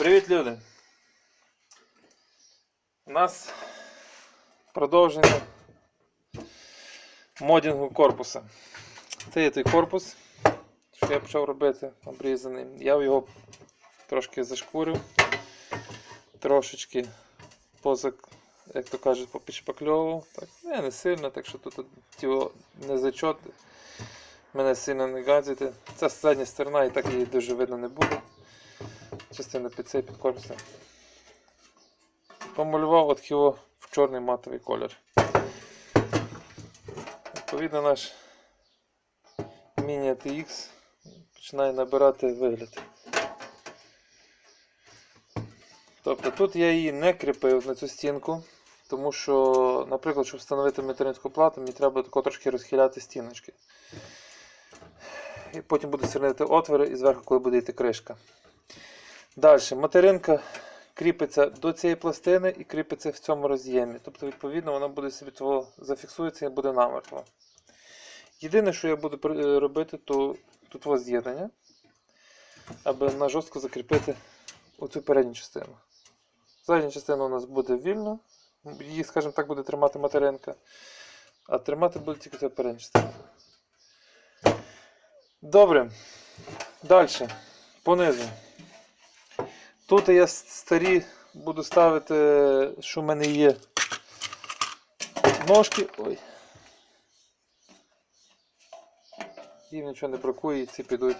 Привіт, люди! У нас продовження модінгу корпуса. Це є той корпус, що я почав робити обрізаний. Я його трошки зашкурив, трошечки позак, як то кажуть, попічпакльовував. Так, не, не сильно, так що тут тіло не зачот. Мене сильно не гадзити. Це задня сторона і так її дуже видно не буде частина під цей під корпусом. Помалював от його в чорний матовий колір. Відповідно, наш Mini ATX починає набирати вигляд. Тобто тут я її не кріпив на цю стінку, тому що, наприклад, щоб встановити материнську плату, мені треба трошки розхиляти стіночки. І потім буду свернити отвори і зверху, коли буде йти кришка. Далі, материнка кріпиться до цієї пластини і кріпиться в цьому роз'ємі. Тобто, відповідно, вона буде собі того зафіксується і буде намертво. Єдине, що я буду е, робити, то тут з'єднання, аби на жорстко закріпити оцю передню частину. Задня частина у нас буде вільно, її, скажімо так, буде тримати материнка, а тримати буде тільки ця передня частина. Добре. Далі. Понизу. Тут я старі буду ставити, що в мене є ножки. Ой. Їм нічого не бракує, ці підуть.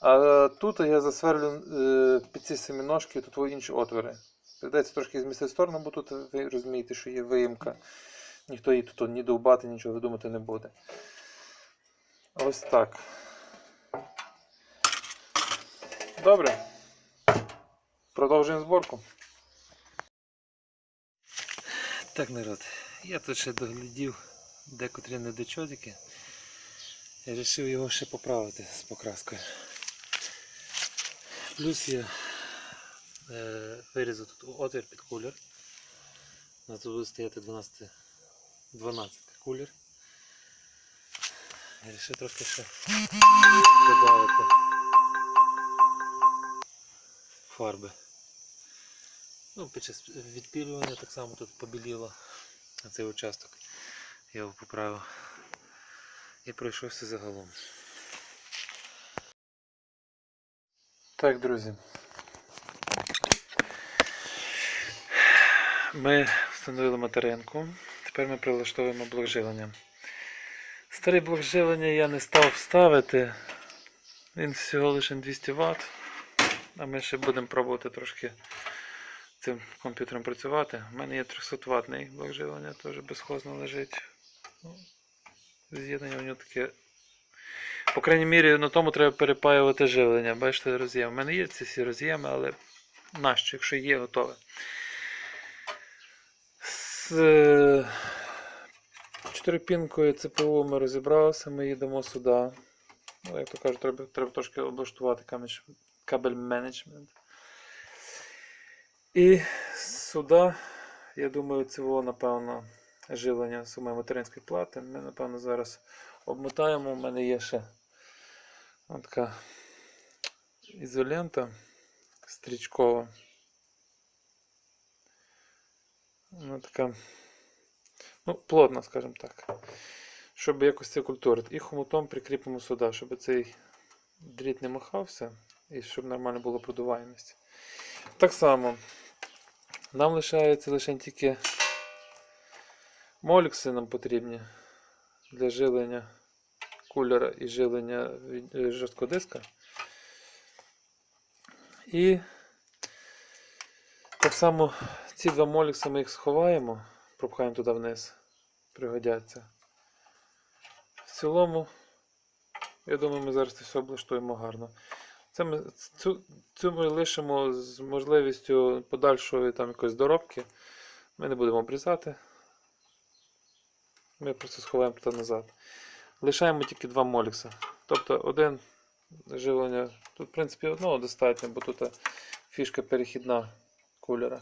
А тут я засверлю е, під ці самі ножки, тут інші отвори. Придеться трошки змістити сторону, бо тут ви розумієте, що є виїмка. Ніхто її тут ні довбати, нічого видумати не буде. Ось так. Добре. Продовжуємо зборку. Так, народ, я тут ще доглядів декотрі недочотики. Я вирішив його ще поправити з покраскою. Плюс я е, вирізав тут отвір під кулер. У нас тут буде стояти 12, 12 кулер. Я вирішив трошки ще додати фарби. Ну, під час відпілювання так само тут побіліло на цей участок. Я його поправив і пройшовся загалом. Так, друзі. Ми встановили материнку. Тепер ми прилаштовуємо блок живлення. Старий блок живлення я не став ставити. Він всього лише 200 Вт. А ми ще будемо пробувати трошки цим комп'ютером працювати. У мене є 300 ватний блок живлення, теж безхозно лежить. Ну, З'єднання у нього таке. По крайній мірі, на тому треба перепаювати живлення. Бачите, роз'єм. У мене є ці всі роз'єми, але нащо, якщо є, готове. З е, чотирипінкою ЦПУ ми розібралися, ми їдемо сюди. Ну, як то кажуть, треба, треба трошки облаштувати каміч- кабель менеджмент. І сюди, я думаю, цього, напевно, живлення самої материнської плати. Ми, напевно, зараз обмотаємо. У мене є ще така ізолента стрічкова. Вона така, ну, плотна, скажімо так. Щоб якось це культурити. І хомутом прикріпимо сюди, щоб цей дріт не махався і щоб нормально було продуваємість. Так само нам лишається лише тільки молікси нам потрібні для жилення кулера і жилення е, жорсткого диска. І так само ці два молікси ми їх сховаємо, пропхаємо туди вниз, пригодяться. В цілому, я думаю, ми зараз це все облаштуємо гарно. Це ми, цю, цю ми лишимо з можливістю подальшої там якоїсь доробки. Ми не будемо обрізати. Ми просто сховаємо туди назад. Лишаємо тільки два молікса. Тобто один живлення. Тут, в принципі, одного достатньо, бо тут фішка перехідна кулера.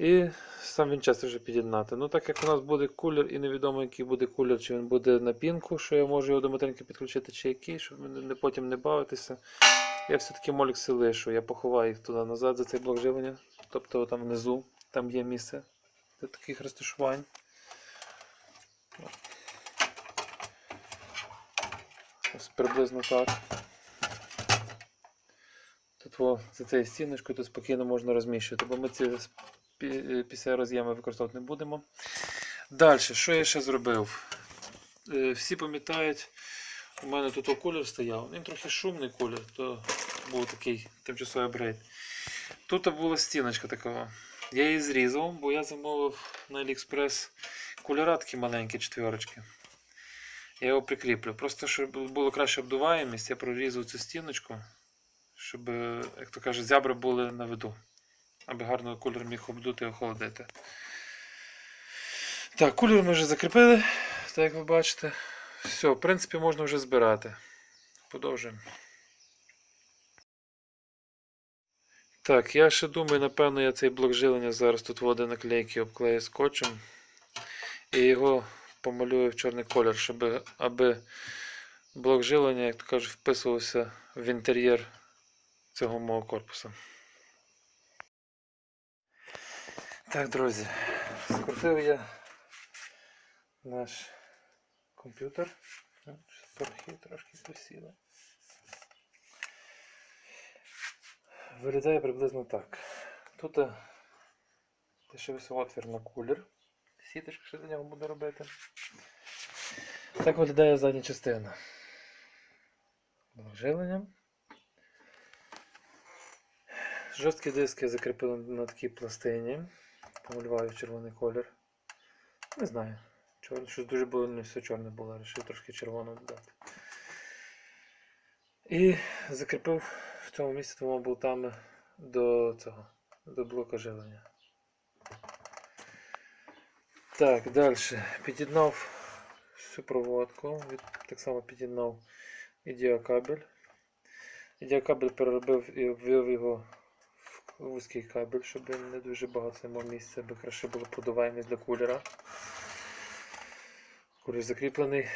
І сам вінчестер вже під'єднати. Ну, так як у нас буде кулер і невідомо, який буде кулер, чи він буде на пінку, що я можу його до материнки підключити, чи який, щоб не, потім не бавитися. Я все-таки молікси лишу, я поховаю їх туди назад за цей блок живлення. Тобто там внизу, там є місце для таких розташувань. Ось приблизно так. Тут во, за цією стіночкою тут спокійно можна розміщувати, бо ми ці після роз'єми використовувати не будемо. Далі, що я ще зробив? Е, Всі пам'ятають, у мене тут колір стояв. Він трохи шумний колір, то був такий тимчасовий апгрейд. Тут була стіночка така. Я її зрізав, бо я замовив на AliExpress кольора маленькі четверочки. Я його прикріплю. Просто щоб було краще обдуваємість, я прорізав цю стіночку, щоб, е, як то кажуть, зябри були на виду. Аби гарно кольор міг обдути і охолодити. Так, кулер ми вже закріпили, так як ви бачите. Все, в принципі, можна вже збирати. Продовжуємо. Так, я ще думаю, напевно, я цей блок жилення зараз тут води наклейки обклею скотчем. І його помалюю в чорний колір, щоб аби блок жилення, як то кажуть, вписувався в інтер'єр цього мого корпусу. Так, друзі, скрутив я наш комп'ютер. Ну, Порохи трошки посіли. Виглядає приблизно так. Тут е, лишився отвір на кулер. Сіточка ще до нього буде робити. Так виглядає задня частина. Живлення. Жорсткі диски закріпили на такій пластині. Помалюваю червоний колір. Не знаю. Чор... Щось дуже було не все чорне було, вирішив трошки червоного додати. І закріпив в цьому місці двома болтами до цього, до блока живлення. Так, далі. Під'єднав всю проводку, так само під'єднав ідіокабель. Ідіокабель переробив і ввів його вузький кабель, щоб не дуже багато займав місця, аби краще було подуваємість для кулера. Кулер закріплений.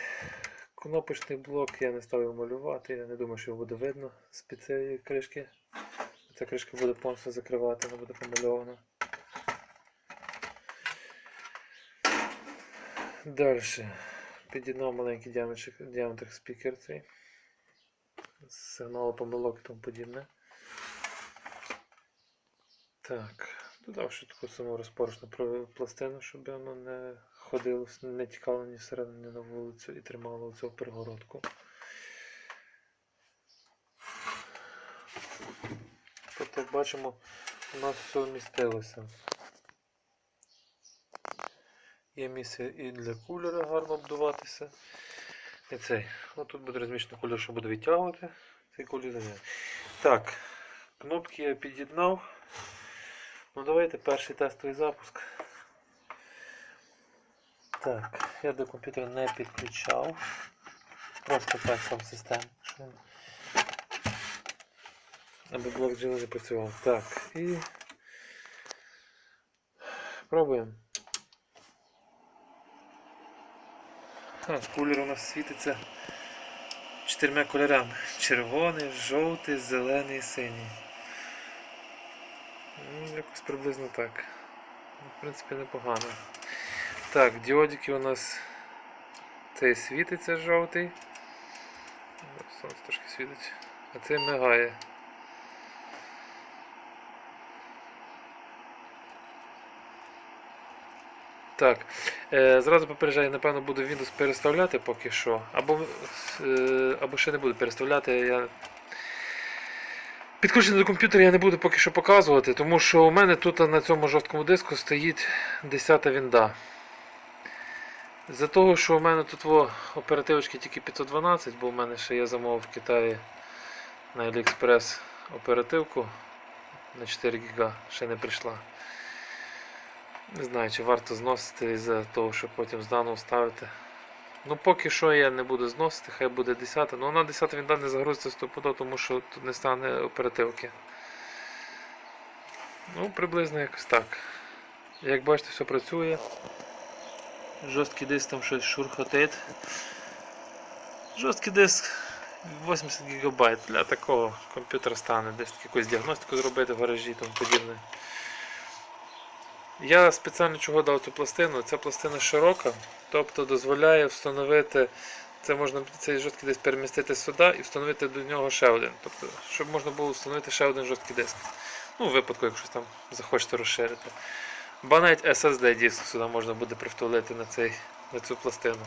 Кнопочний блок я не став його малювати, я не думаю, що його буде видно з-під цієї кришки. Ця кришка буде повністю закривати, вона буде помальована. Далі. Під'єднав маленький діаметр, діаметр спікер цей. Сигнал помилок і тому подібне. Так, додав ще таку саму розпорочну пластину, щоб воно не ходило, не тікало ні всередину, ні на вулицю і тримало цю перегородку. Тобто, як бачимо, у нас все вмістилося. Є місце і для кулера гарно обдуватися. І цей. От тут буде розміщено кулер, що буде відтягувати. Цей кулер. Так, кнопки я під'єднав. Ну давайте перший тестовий запуск. Так, я до комп'ютера не підключав. Просто так сам систем. Аби блок джина не працював. Так, і пробуємо. Ха, кулер у нас світиться чотирма кольорами. Червоний, жовтий, зелений, синій. Ну, якось приблизно так. Ну, В принципі, непогано. Так, діодики у нас цей світиться жовтий. Сонце трошки світить. А цей мигає. Так, е, зразу попереджаю, напевно, буду Windows переставляти поки що. Або, е, або ще не буду переставляти. Я... Підключення до комп'ютера я не буду поки що показувати, тому що у мене тут на цьому жорсткому диску стоїть 10 вінда. За того, що у мене тут во, оперативочки тільки 512, бо у мене ще я замовив в Китаї на AliExpress оперативку на 4 ГБ, ще не прийшла. Не знаю, чи варто зносити із-за того, щоб потім заново ставити. Ну поки що я не буду зносити, хай буде 10. Ну вона 10 він не загрузиться стопудово, тому що тут не стане оперативки. Ну, приблизно якось так. Як бачите, все працює. Жорсткий диск там щось шурхотить. Жорсткий диск, 80 ГБ для такого комп'ютера стане, десь якусь діагностику зробити в гаражі тому подібне. Я спеціально чого дав цю пластину. Ця пластина широка, тобто дозволяє встановити, це можна цей жорсткий диск перемістити сюди і встановити до нього ще один. Тобто, щоб можна було встановити ще один жорсткий диск. Ну, у випадку, якщо там захочете розширити. Ба навіть SSD диск сюди можна буде привтулити на, цей, на цю пластину.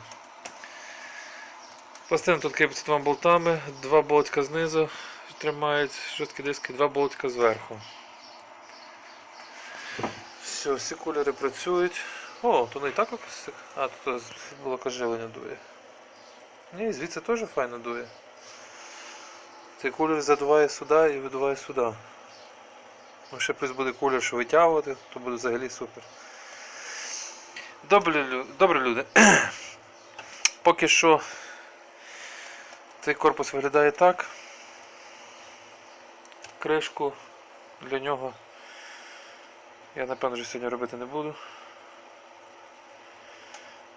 Пластина тут кріпиться двома болтами, два болтика знизу тримають жорсткі диски, два болтика зверху. Все, всі кулери працюють. О, то не і так якось. А, тут блокожилення дує. Ні, звідси теж файно дує. Цей кулер задуває сюди і видуває сюди. Ну, ще плюс буде кулер, що витягувати, то буде взагалі супер. Добрі, лю- добрі люди. Поки що цей корпус виглядає так. Кришку для нього я напевно вже сьогодні робити не буду.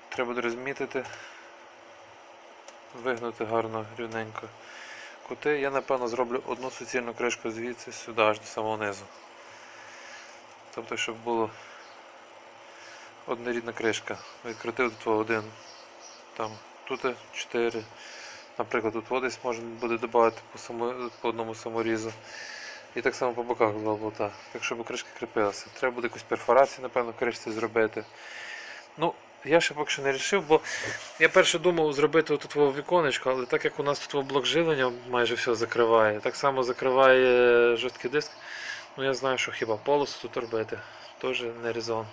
Треба буде розмітити, вигнути гарно рівненько кути. Я напевно зроблю одну суцільну кришку звідси сюди аж до самого низу. Тобто, щоб було однорідна кришка. Відкрутив тут один, там тут 4. Наприклад, тут десь можна буде додати по, по одному саморізу. І так само по боках два болта. Так щоб кришка кріпилася. Треба буде якусь перфорацію, напевно, кришці зробити. Ну, я ще поки що не вирішив, бо я перше думав зробити тут віконечко, але так як у нас тут блок живлення майже все закриває, так само закриває жорсткий диск. Ну я знаю, що хіба полосу тут робити. Теж не резон.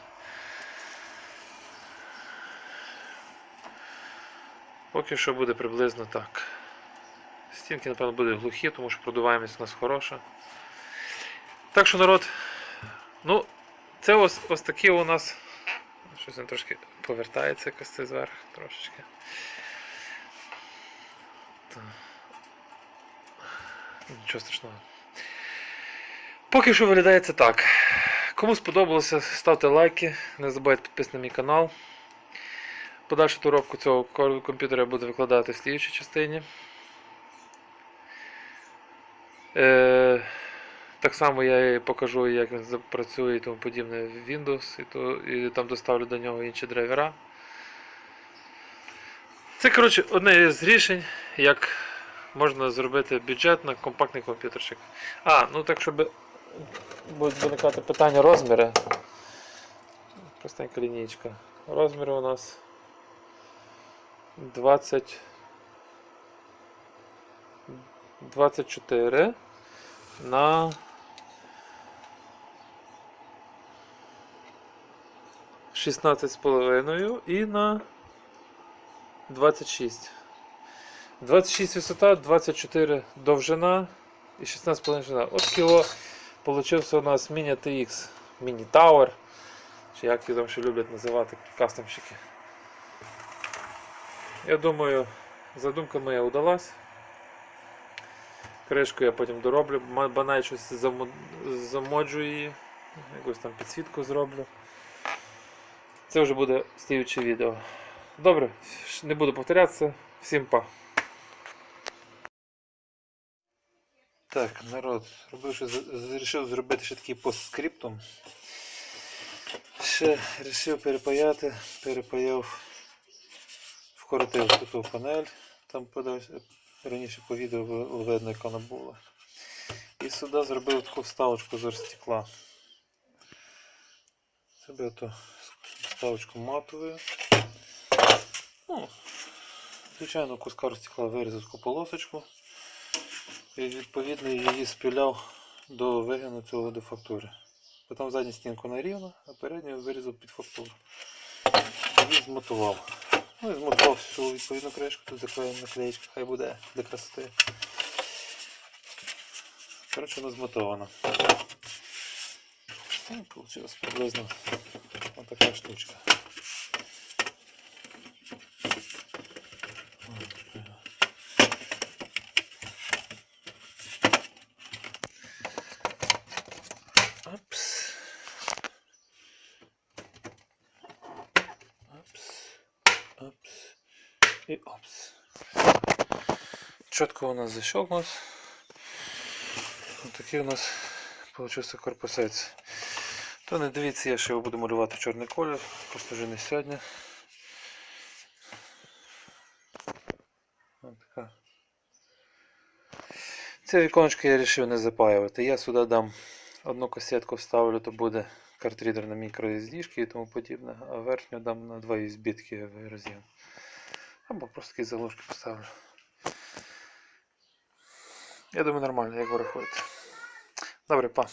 Поки що буде приблизно так. Стінки, напевно, будуть глухі, тому що продуваємість у нас хороша. Так що народ, ну, це ось, ось такі у нас. Щось він трошки повертається якось це зверху трошечки. Нічого страшного. Поки що виглядає це так. Кому сподобалося, ставте лайки, не забувайте підписати на мій канал. Подальшу туровку цього комп'ютера я буду викладати в слідчій частині. Е, так само я покажу, як він запрацює і тому подібне в Windows, і, то, і там доставлю до нього інші драйвера. Це, коротше, одне з рішень, як можна зробити бюджетно компактний комп'ютерчик. А, ну так, щоб будуть виникати питання розміри. Простенька лінійка. Розміри у нас 20 24 на 16,5 і на 26. 26 висота, 24 довжина і 16,5 ширина. От кіло получився у нас міні TX, міні Tower, чи як там ще люблять називати кастомщики. Я думаю, задумка моя удалась. Кришку я потім дороблю, банай щось замо- замоджу її, якусь там підсвітку зроблю. Це вже буде слідче відео. Добре, не буду повторятися. Всім па. Так, народ, вирішив зробити ще такий постскриптум. Ще вирішив перепаяти, перепаяв, вкоротив ту панель, там подивився, раніше по відео видно, яка вона була. І сюди зробив таку вставочку з стекла. Зробив ту вставочку матовою. Ну, звичайно, куска стекла вирізав полосочку. І відповідно її спіляв до вигину цього до фактури. Потім задню стінку нарівно, а передню вирізав під фактуру. І змотував. Ну і змотував всю відповідну кришку, тут заклеєна наклеєчка, хай буде для красоти. Коротше, вона змотована. Ну, Получилась приблизно така штучка. Опс. Опс. Опс. І опс. чітко у нас защелкнулось. Ось такий у нас получився корпусець. То не дивіться, я ще його буду малювати чорний колір, просто вже не сьогодні. Ось така. Це віконечко я вирішив не запаювати. Я сюди дам одну касетку вставлю, то буде картрідер на мікро-SD і тому подібне, а верхню дам на два USB роз'єм. Або просто такі заглушки поставлю. Я думаю, нормально, як ви рахуєте. Добре, па.